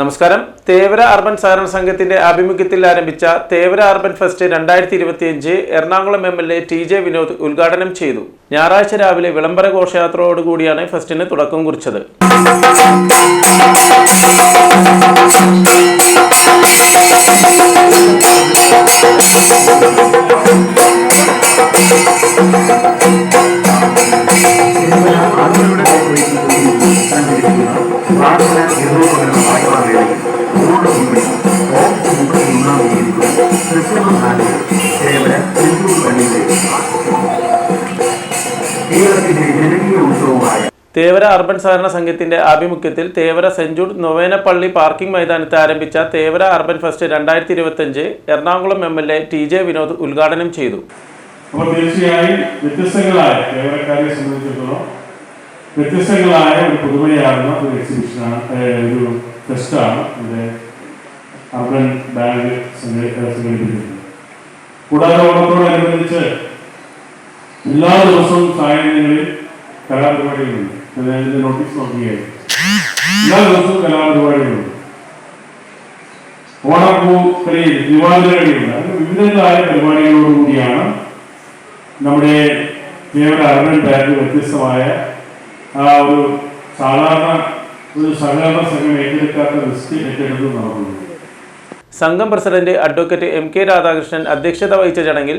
നമസ്കാരം. തേവര അർബൻ സഹകരണ സംഘത്തിന്റെ ആഭിമുഖ്യത്തിൽ ആരംഭിച്ച തേവര അർബൻ ഫെസ്റ്റ് രണ്ടായിരത്തി ഇരുപത്തിയഞ്ച് Ernakulam M L A T J Vinod ഉദ്ഘാടനം ചെയ്തു. ഞായറാഴ്ച രാവിലെ വിളംബര ഘോഷയാത്രയോടുകൂടിയാണ് ഫെസ്റ്റിന് തുടക്കം കുറിച്ചത്. കേരളത്തിന്റെ ജനകീയ ഉത്സവമായ തേവര അർബൻ സഹകരണ സംഘത്തിന്റെ ആഭിമുഖ്യത്തിൽ തേവര സെന്റ് ജൂഡ് നൊവേനപ്പള്ളി പാർക്കിംഗ് മൈതാനത്ത് ആരംഭിച്ച തേവര അർബൻ ഫെസ്റ്റ് രണ്ടായിരത്തി ഇരുപത്തിയഞ്ച് Ernakulam M L A T J Vinod ഉദ്ഘാടനം ചെയ്തു. അപ്പോൾ തീർച്ചയായും വ്യത്യസ്തങ്ങളായ കേരളക്കാരെ സംബന്ധിച്ചിടത്തോളം വ്യത്യസ്തങ്ങളായ ഒരു പുതുമയാർന്ന ഒരു എക്സിബിഷനാണ് ഒരു ഫെസ്റ്റാണ് അർബൻ ബാങ്ക് സംഘ- ഏഹ് സംഘടിപ്പിക്കുന്നത് കൂടാതെ ഓണത്തോടനുബന്ധിച്ച് എല്ലാ ദിവസവും സായാഹ്നങ്ങളിൽ കലാപരിപാടികളുണ്ട്. ഞാൻ ഇതിന്റെ നോട്ടീസ് നോക്കുകയായിരുന്നു എല്ലാ ദിവസവും കലാപരിപാടികളുണ്ട്. ഓണപ്പൂ കളിയിൽ ദിവാലിയുടെ കളിയുണ്ട് അങ്ങനെ വിവിധങ്ങളായ പരിപാടികളോടുകൂടിയാണ് നമ്മുടെ കേവല അർബൻ ബാങ്ക് വ്യത്യസ്തമായ ആ ഒരു സാധാരണ ഒരു സഹകരണ സംഘം ഏറ്റെടുക്കാത്ത റിസ്ക് ഏറ്റെടുത്ത് നടക്കുന്നത് സംഘം president advocate M K Radhakrishnan അധ്യക്ഷത വഹിച്ച ചടങ്ങിൽ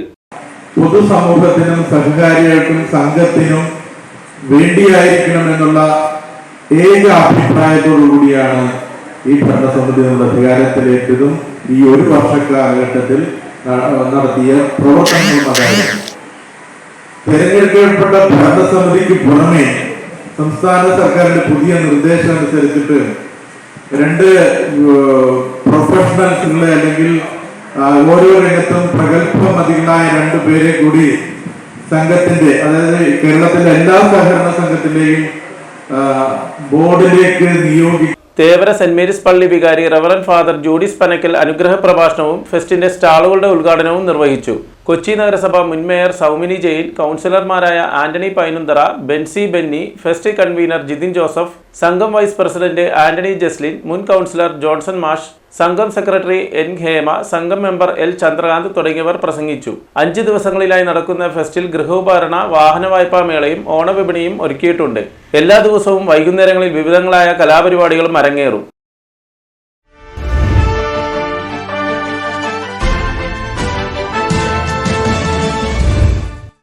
പൊതുസമൂഹത്തിനും സഹകാരികൾക്കും സംഘത്തിനും വേണ്ടിയായിരിക്കണമെന്നുള്ള ഏക അഭിപ്രായത്തോടു കൂടിയാണ് ഈ ഭരണസമിതി നമ്മുടെ അധികാരത്തിലേറ്റതും ഈ ഒരു വർഷ കാലഘട്ടത്തിൽ നടത്തിയ പ്രവർത്തനങ്ങളും അതായിരുന്നു തെരഞ്ഞെടുക്കപ്പെട്ട ഭരണസമിതിക്ക് പുറമെ സംസ്ഥാന സർക്കാരിന്റെ പുതിയ നിർദ്ദേശം അനുസരിച്ചിട്ട് രണ്ട് പ്രൊഫഷണൽസുകളെ അല്ലെങ്കിൽ ഓരോ രംഗത്തും പ്രഗത്ഭമതികളായ രണ്ടു പേരെ കൂടി സംഘത്തിന്റെ അതായത് കേരളത്തിലെ എല്ലാ സഹകരണ സംഘത്തിന്റെയും ബോർഡിലേക്ക് നിയോഗി തേവര സെന്റ് മേരീസ് പള്ളി വികാരി റവറൻ ഫാദർ ജൂഡിസ് പനക്കൽ അനുഗ്രഹ പ്രഭാഷണവും ഫെസ്റ്റിന്റെ സ്റ്റാളുകളുടെ ഉദ്ഘാടനവും നിർവഹിച്ചു. കൊച്ചി നഗരസഭ മുൻ മേയർ സൗമിനി ജയിൽ കൗൺസിലർമാരായ Antony Painunthara Bensy Benny fest convener Jithin Joseph സംഘം വൈസ് പ്രസിഡന്റ് ആന്റണി ജസ്ലിൻ മുൻ കൗൺസിലർ ജോൺസൺ മാഷ് സംഘം സെക്രട്ടറി എൻ ഹേമ സംഘം മെമ്പർ എൽ ചന്ദ്രകാന്ത് തുടങ്ങിയവർ പ്രസംഗിച്ചു. അഞ്ച് ദിവസങ്ങളിലായി നടക്കുന്ന ഫെസ്റ്റിൽ ഗൃഹോപകരണ വാഹന വായ്പാ മേളയും ഓണവിപണിയും ഒരുക്കിയിട്ടുണ്ട്. എല്ലാ ദിവസവും വൈകുന്നേരങ്ങളിൽ വിവിധങ്ങളായ കലാപരിപാടികളും അരങ്ങേറും.